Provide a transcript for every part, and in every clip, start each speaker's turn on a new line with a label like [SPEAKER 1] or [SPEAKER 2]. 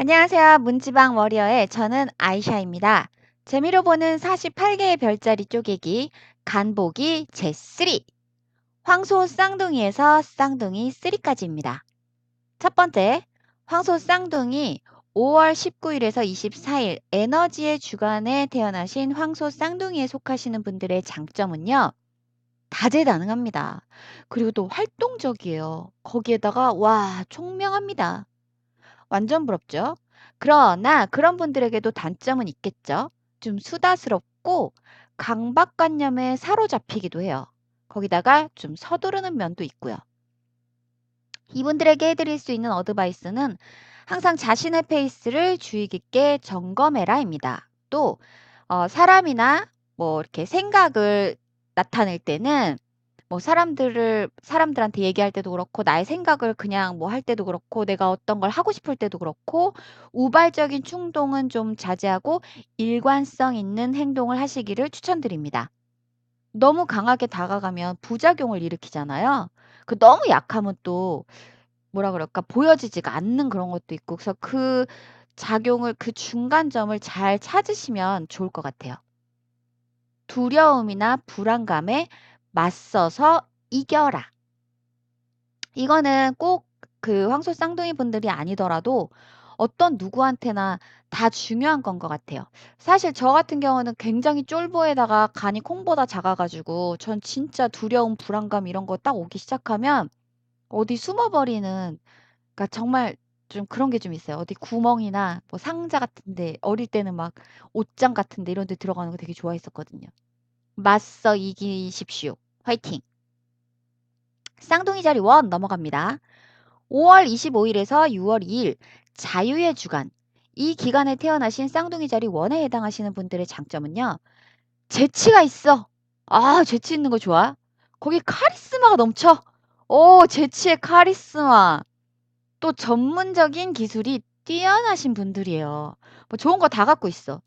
[SPEAKER 1] 안녕하세요. 문지방 워리어의 저는 아이샤입니다. 재미로 보는 48개의 별자리 쪼개기 간보기 제3 황소 쌍둥이에서 쌍둥이 3까지입니다. 첫 번째, 황소 쌍둥이 5월 19일에서 24일 에너지의 주간에 태어나신 황소 쌍둥이에 속하시는 분들의 장점은요. 다재다능합니다. 그리고 또 활동적이에요. 거기에다가 와, 총명합니다. 완전 부럽죠? 그러나 그런 분들에게도 단점은 있겠죠. 좀 수다스럽고 강박관념에 사로잡히기도 해요. 거기다가 좀 서두르는 면도 있고요. 이분들에게 해드릴 수 있는 어드바이스는 항상 자신의 페이스를 주의 깊게 점검해라입니다. 또 어, 사람이나 뭐 이렇게 생각을 나타낼 때는 뭐 사람들을 사람들한테 얘기할 때도 그렇고 나의 생각을 그냥 뭐 할 때도 그렇고 내가 어떤 걸 하고 싶을 때도 그렇고 우발적인 충동은 좀 자제하고 일관성 있는 행동을 하시기를 추천드립니다. 너무 강하게 다가가면 부작용을 일으키잖아요. 그 너무 약하면 또 뭐라 그럴까 보여지지가 않는 그런 것도 있고 그래서 그 작용을 그 중간점을 잘 찾으시면 좋을 것 같아요. 두려움이나 불안감에 맞서서 이겨라. 이거는 꼭 그 황소 쌍둥이 분들이 아니더라도 어떤 누구한테나 다 중요한 건 것 같아요. 사실 저 같은 경우는 굉장히 쫄보에다가 간이 콩보다 작아가지고 전 진짜 두려움, 불안감 이런 거 딱 오기 시작하면 어디 숨어버리는, 그러니까 정말 좀 그런 게 좀 있어요. 어디 구멍이나 뭐 상자 같은 데 어릴 때는 막 옷장 같은 데 이런 데 들어가는 거 되게 좋아했었거든요. 맞서 이기십시오. 화이팅! 쌍둥이 자리 1 넘어갑니다. 5월 25일에서 6월 2일 자유의 주간. 이 기간에 태어나신 쌍둥이 자리 1에 해당하시는 분들의 장점은요. 재치가 있어. 아, 재치 있는 거 좋아. 거기 카리스마가 넘쳐. 오, 재치의 카리스마. 또 전문적인 기술이 뛰어나신 분들이에요. 뭐 좋은 거 다 갖고 있어.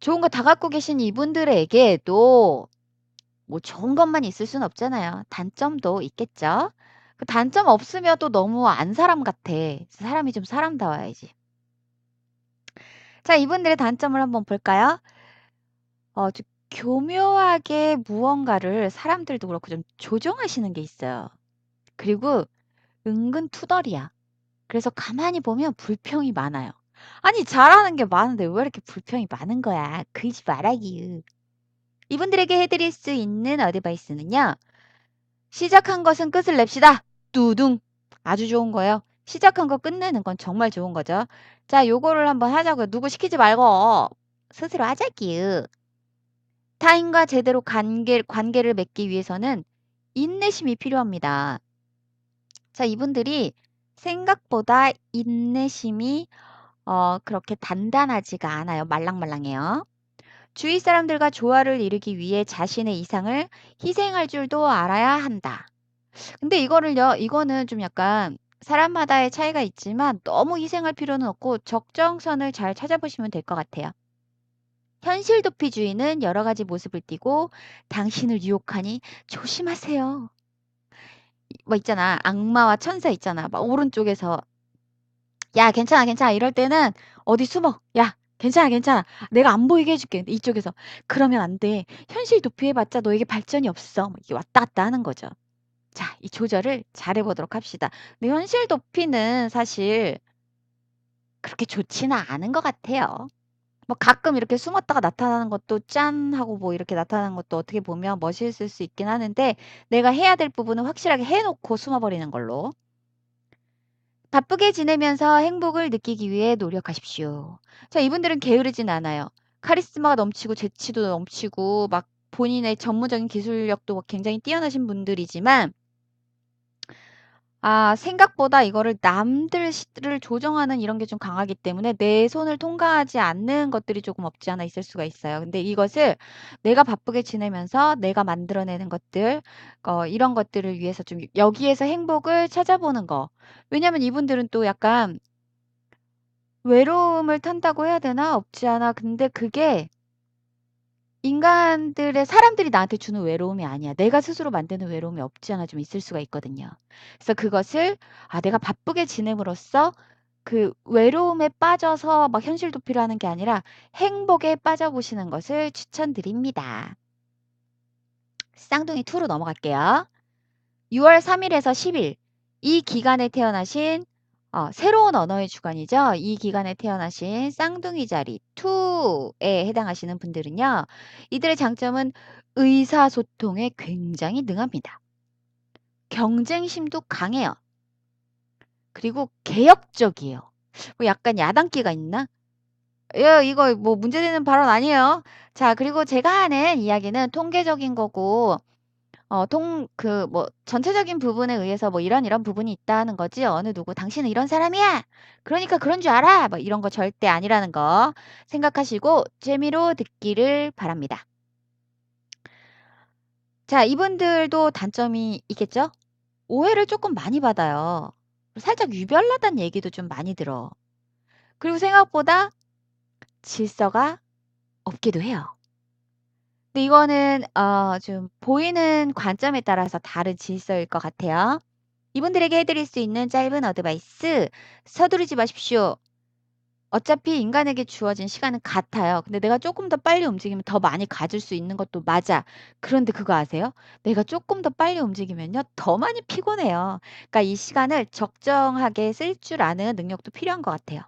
[SPEAKER 1] 좋은 거 다 갖고 계신 이분들에게도 뭐 좋은 것만 있을 순 없잖아요. 단점도 있겠죠. 그 단점 없으면 또 너무 안 사람 같아. 사람이 좀 사람다워야지. 자, 이분들의 단점을 한번 볼까요? 어, 좀 교묘하게 무언가를 사람들도 그렇고 좀 조종하시는 게 있어요. 그리고 은근 투덜이야. 그래서 가만히 보면 불평이 많아요. 아니, 잘하는 게 많은데 왜 이렇게 불평이 많은 거야? 그러지 말아기. 이분들에게 해드릴 수 있는 어드바이스는요. 시작한 것은 끝을 냅시다. 뚜둥. 아주 좋은 거예요. 시작한 거 끝내는 건 정말 좋은 거죠. 자, 요거를 한번 하자고요. 누구 시키지 말고 스스로 하자기. 타인과 제대로 관계, 관계를 맺기 위해서는 인내심이 필요합니다. 자, 이분들이 생각보다 인내심이 어, 그렇게 단단하지가 않아요. 말랑말랑해요. 주위 사람들과 조화를 이루기 위해 자신의 이상을 희생할 줄도 알아야 한다. 근데 이거를요, 이거는 좀 약간 사람마다의 차이가 있지만 너무 희생할 필요는 없고 적정선을 잘 찾아보시면 될 것 같아요. 현실 도피주의는 여러 가지 모습을 띠고 당신을 유혹하니 조심하세요. 뭐 있잖아. 악마와 천사 있잖아. 막 오른쪽에서 야, 괜찮아, 괜찮아. 이럴 때는 어디 숨어. 야, 괜찮아, 괜찮아. 내가 안 보이게 해줄게. 이쪽에서. 그러면 안 돼. 현실 도피해봤자 너에게 발전이 없어. 이게 왔다 갔다 하는 거죠. 자, 이 조절을 잘해보도록 합시다. 근데 현실 도피는 사실 그렇게 좋지는 않은 것 같아요. 뭐 가끔 이렇게 숨었다가 나타나는 것도 짠 하고 뭐 이렇게 나타나는 것도 어떻게 보면 멋있을 수 있긴 하는데 내가 해야 될 부분은 확실하게 해놓고 숨어버리는 걸로. 바쁘게 지내면서 행복을 느끼기 위해 노력하십시오. 자, 이분들은 게으르진 않아요. 카리스마가 넘치고 재치도 넘치고 막 본인의 전문적인 기술력도 굉장히 뛰어나신 분들이지만 아 생각보다 이거를 남들을 조정하는 이런 게 좀 강하기 때문에 내 손을 통과하지 않는 것들이 조금 없지 않아 있을 수가 있어요. 근데 이것을 내가 바쁘게 지내면서 내가 만들어내는 것들 어 이런 것들을 위해서 좀 여기에서 행복을 찾아보는 거. 왜냐면 이분들은 또 약간 외로움을 탄다고 해야 되나? 없지 않아. 근데 그게 인간들의 사람들이 나한테 주는 외로움이 아니야. 내가 스스로 만드는 외로움이 없지 않아 좀 있을 수가 있거든요. 그래서 그것을 아 내가 바쁘게 지냄으로써 그 외로움에 빠져서 막 현실 도피를 하는 게 아니라 행복에 빠져보시는 것을 추천드립니다. 쌍둥이 2 로 넘어갈게요. 6월 3 일에서 10 일 이 기간에 태어나신 어, 새로운 언어의 주관이죠. 이 기간에 태어나신 쌍둥이 자리 2에 해당하시는 분들은요. 이들의 장점은 의사소통에 굉장히 능합니다. 경쟁심도 강해요. 그리고 개혁적이에요. 뭐 약간 야당기가 있나? 예, 이거 뭐 문제되는 발언 아니에요. 자, 그리고 제가 하는 이야기는 통계적인 거고, 어, 통, 그, 뭐, 전체적인 부분에 의해서 뭐 이런 이런 부분이 있다는 거지. 어느 누구, 당신은 이런 사람이야! 그러니까 그런 줄 알아! 뭐 이런 거 절대 아니라는 거 생각하시고 재미로 듣기를 바랍니다. 자, 이분들도 단점이 있겠죠? 오해를 조금 많이 받아요. 살짝 유별나다는 얘기도 좀 많이 들어. 그리고 생각보다 질서가 없기도 해요. 근데 이거는 어, 좀 보이는 관점에 따라서 다른 질서일 것 같아요. 이분들에게 해 드릴 수 있는 짧은 어드바이스 서두르지 마십시오. 어차피 인간에게 주어진 시간은 같아요. 근데 내가 조금 더 빨리 움직이면 더 많이 가질 수 있는 것도 맞아. 그런데 그거 아세요? 내가 조금 더 빨리 움직이면요. 더 많이 피곤해요. 그러니까 이 시간을 적정하게 쓸 줄 아는 능력도 필요한 것 같아요.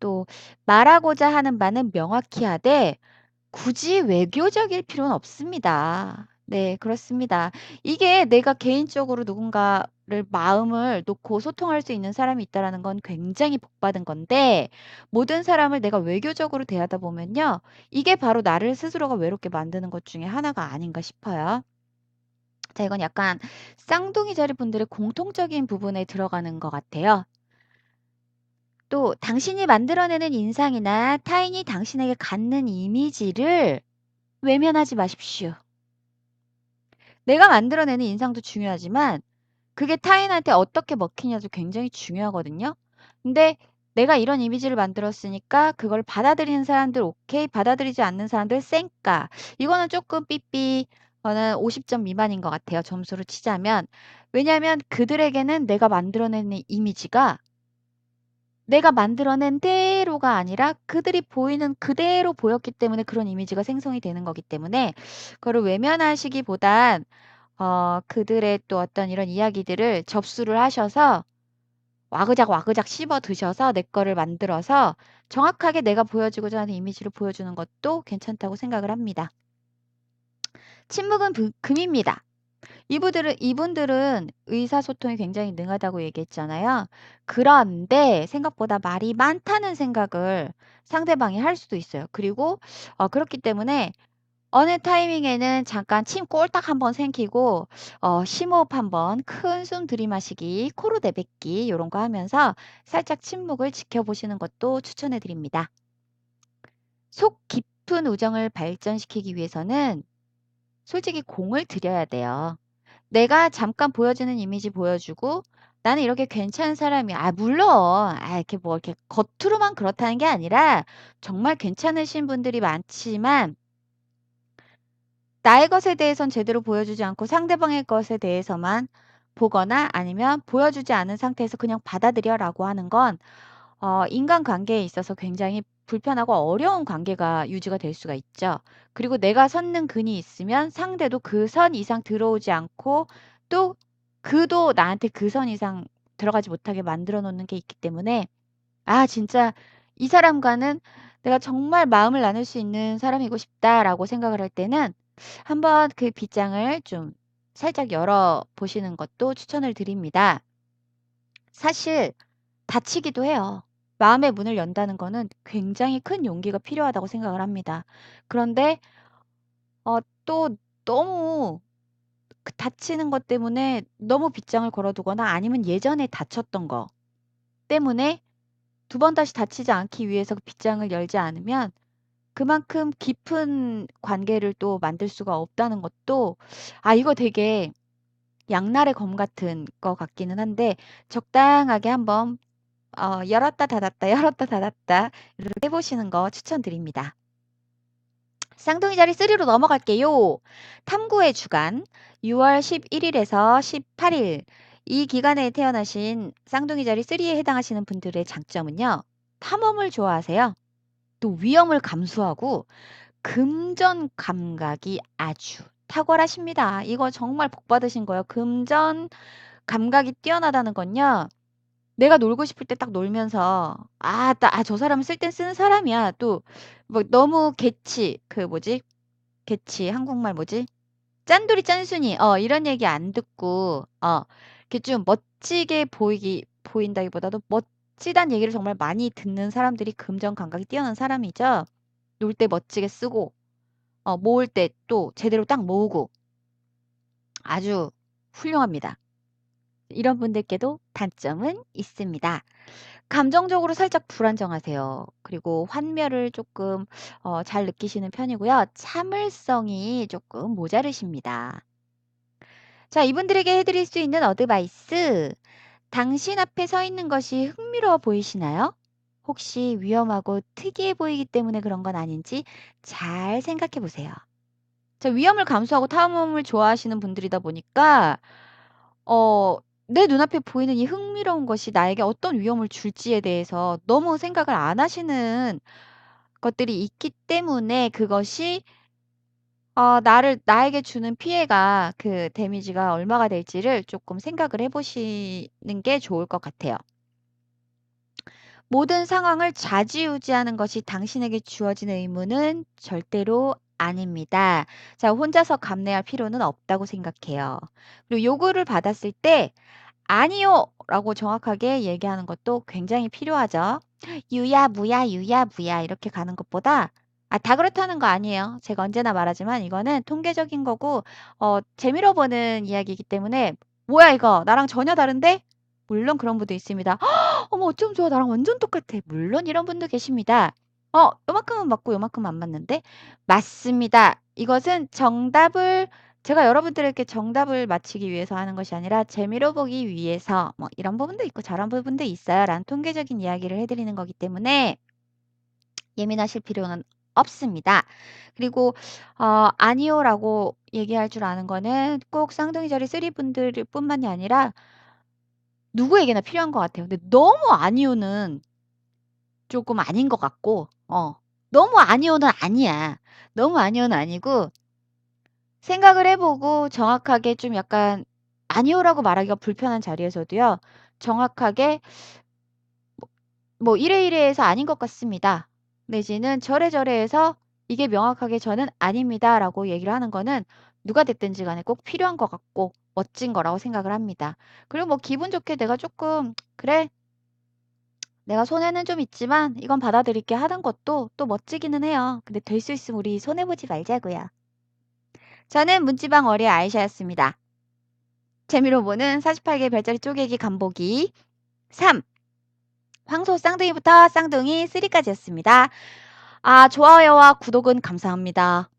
[SPEAKER 1] 또 말하고자 하는 바는 명확히 하되 굳이 외교적일 필요는 없습니다. 네, 그렇습니다. 이게 내가 개인적으로 누군가를 마음을 놓고 소통할 수 있는 사람이 있다라는 건 굉장히 복 받은 건데 모든 사람을 내가 외교적으로 대하다 보면요. 이게 바로 나를 스스로가 외롭게 만드는 것 중에 하나가 아닌가 싶어요. 자, 이건 약간 쌍둥이 자리 분들의 공통적인 부분에 들어가는 것 같아요. 또 당신이 만들어내는 인상이나 타인이 당신에게 갖는 이미지를 외면하지 마십시오. 내가 만들어내는 인상도 중요하지만 그게 타인한테 어떻게 먹히냐도 굉장히 중요하거든요. 근데 내가 이런 이미지를 만들었으니까 그걸 받아들이는 사람들 오케이, 받아들이지 않는 사람들 쌩까. 이거는 조금 삐삐, 저는 50점 미만인 것 같아요. 점수로 치자면. 왜냐하면 그들에게는 내가 만들어내는 이미지가 내가 만들어낸 대로가 아니라 그들이 보이는 그대로 보였기 때문에 그런 이미지가 생성이 되는 거기 때문에 그거를 외면하시기보단 어, 그들의 또 어떤 이런 이야기들을 접수를 하셔서 와그작 와그작 씹어 드셔서 내 거를 만들어서 정확하게 내가 보여주고자 하는 이미지를 보여주는 것도 괜찮다고 생각을 합니다. 침묵은 부- 금입니다. 이분들은, 이분들은 의사소통이 굉장히 능하다고 얘기했잖아요. 그런데 생각보다 말이 많다는 생각을 상대방이 할 수도 있어요. 그리고 어, 그렇기 때문에 어느 타이밍에는 잠깐 침 꼴딱 한번 생기고 어, 심호흡 한번 큰 숨 들이마시기, 코로 내뱉기 이런 거 하면서 살짝 침묵을 지켜보시는 것도 추천해 드립니다. 속 깊은 우정을 발전시키기 위해서는 솔직히 공을 들여야 돼요. 내가 잠깐 보여주는 이미지 보여주고 나는 이렇게 괜찮은 사람이야. 아, 물론, 아, 이렇게 뭐 이렇게 겉으로만 그렇다는 게 아니라 정말 괜찮으신 분들이 많지만 나의 것에 대해선 제대로 보여주지 않고 상대방의 것에 대해서만 보거나 아니면 보여주지 않은 상태에서 그냥 받아들여라고 하는 건 어, 인간관계에 있어서 굉장히 불편하고 어려운 관계가 유지가 될 수가 있죠. 그리고 내가 섰는 근이 있으면 상대도 그 선 이상 들어오지 않고 또 그도 나한테 그 선 이상 들어가지 못하게 만들어 놓는 게 있기 때문에 아, 진짜 이 사람과는 내가 정말 마음을 나눌 수 있는 사람이고 싶다라고 생각을 할 때는 한번 그 빗장을 좀 살짝 열어 보시는 것도 추천을 드립니다. 사실 다치기도 해요. 마음의 문을 연다는 거는 굉장히 큰 용기가 필요하다고 생각을 합니다. 그런데 어, 또 너무 그 다치는 것 때문에 너무 빗장을 걸어두거나 아니면 예전에 다쳤던 거 때문에 두번 다시 다치지 않기 위해서 그 빗장을 열지 않으면 그만큼 깊은 관계를 또 만들 수가 없다는 것도 아, 이거 되게 양날의 검 같은 거 같기는 한데 적당하게 한번 어, 열었다 닫았다 열었다 닫았다 이렇게 해보시는 거 추천드립니다. 쌍둥이 자리 3로 넘어갈게요. 탐구의 주간 6월 11일에서 18일 이 기간에 태어나신 쌍둥이 자리 3에 해당하시는 분들의 장점은요. 탐험을 좋아하세요. 또 위험을 감수하고 금전 감각이 아주 탁월하십니다. 이거 정말 복 받으신 거예요. 금전 감각이 뛰어나다는 건요. 내가 놀고 싶을 때 딱 놀면서 아, 딱 아, 저 사람은 쓸 땐 쓰는 사람이야. 또 뭐 너무 개치 그 뭐지? 개치 한국말 뭐지? 짠돌이 짠순이 어 이런 얘기 안 듣고 어 이렇게 좀 멋지게 보이기 보인다기보다도 멋지단 얘기를 정말 많이 듣는 사람들이 금전 감각이 뛰어난 사람이죠. 놀 때 멋지게 쓰고 어 모을 때 또 제대로 딱 모으고 아주 훌륭합니다. 이런 분들께도 단점은 있습니다. 감정적으로 살짝 불안정하세요. 그리고 환멸을 조금 어, 잘 느끼시는 편이고요. 참을성이 조금 모자르십니다. 자, 이분들에게 해 드릴 수 있는 어드바이스. 당신 앞에 서 있는 것이 흥미로워 보이시나요? 혹시 위험하고 특이해 보이기 때문에 그런 건 아닌지 잘 생각해 보세요. 자, 위험을 감수하고 탐험을 좋아하시는 분들이다 보니까 어, 내 눈앞에 보이는 이 흥미로운 것이 나에게 어떤 위험을 줄지에 대해서 너무 생각을 안 하시는 것들이 있기 때문에 그것이 어, 나를 나에게 주는 피해가 그 데미지가 얼마가 될지를 조금 생각을 해 보시는 게 좋을 것 같아요. 모든 상황을 좌지우지하는 것이 당신에게 주어진 의무는 절대로 아닙니다. 자, 혼자서 감내할 필요는 없다고 생각해요. 그리고 요구를 받았을 때 아니요! 라고 정확하게 얘기하는 것도 굉장히 필요하죠. 유야, 무야, 유야, 무야 이렇게 가는 것보다 아, 다 그렇다는 거 아니에요. 제가 언제나 말하지만 이거는 통계적인 거고 어, 재미로 보는 이야기이기 때문에 뭐야 이거 나랑 전혀 다른데? 물론 그런 분도 있습니다. 어머 어쩜 좋아 나랑 완전 똑같아. 물론 이런 분도 계십니다. 어 요만큼은 맞고 요만큼은 안 맞는데? 맞습니다. 이것은 정답을 제가 여러분들에게 정답을 맞히기 위해서 하는 것이 아니라 재미로 보기 위해서 뭐 이런 부분도 있고 저런 부분도 있어요. 라는 통계적인 이야기를 해드리는 거기 때문에 예민하실 필요는 없습니다. 그리고 어, 아니요라고 얘기할 줄 아는 거는 꼭 쌍둥이 자리 3 분들 뿐만이 아니라 누구에게나 필요한 것 같아요. 근데 너무 아니요는 조금 아닌 것 같고 어 너무 아니요는 아니야. 너무 아니요는 아니고 생각을 해 보고 정확하게 좀 약간 아니요라고 말하기가 불편한 자리에서도요. 정확하게 뭐, 뭐 이래 이래 해서 아닌 것 같습니다. 내지는 저래 저래 해서 이게 명확하게 저는 아닙니다라고 얘기를 하는 거는 누가 됐든지 간에 꼭 필요한 것 같고 멋진 거라고 생각을 합니다. 그리고 뭐 기분 좋게 내가 조금 그래 내가 손해는 좀 있지만 이건 받아들일게 하는 것도 또 멋지기는 해요. 근데 될 수 있으면 우리 손해 보지 말자고요. 저는 문지방 어리 아이샤였습니다. 재미로 보는 48개 별자리 쪼개기 간보기 3. 황소 쌍둥이부터 쌍둥이 3까지였습니다. 아, 좋아요와 구독은 감사합니다.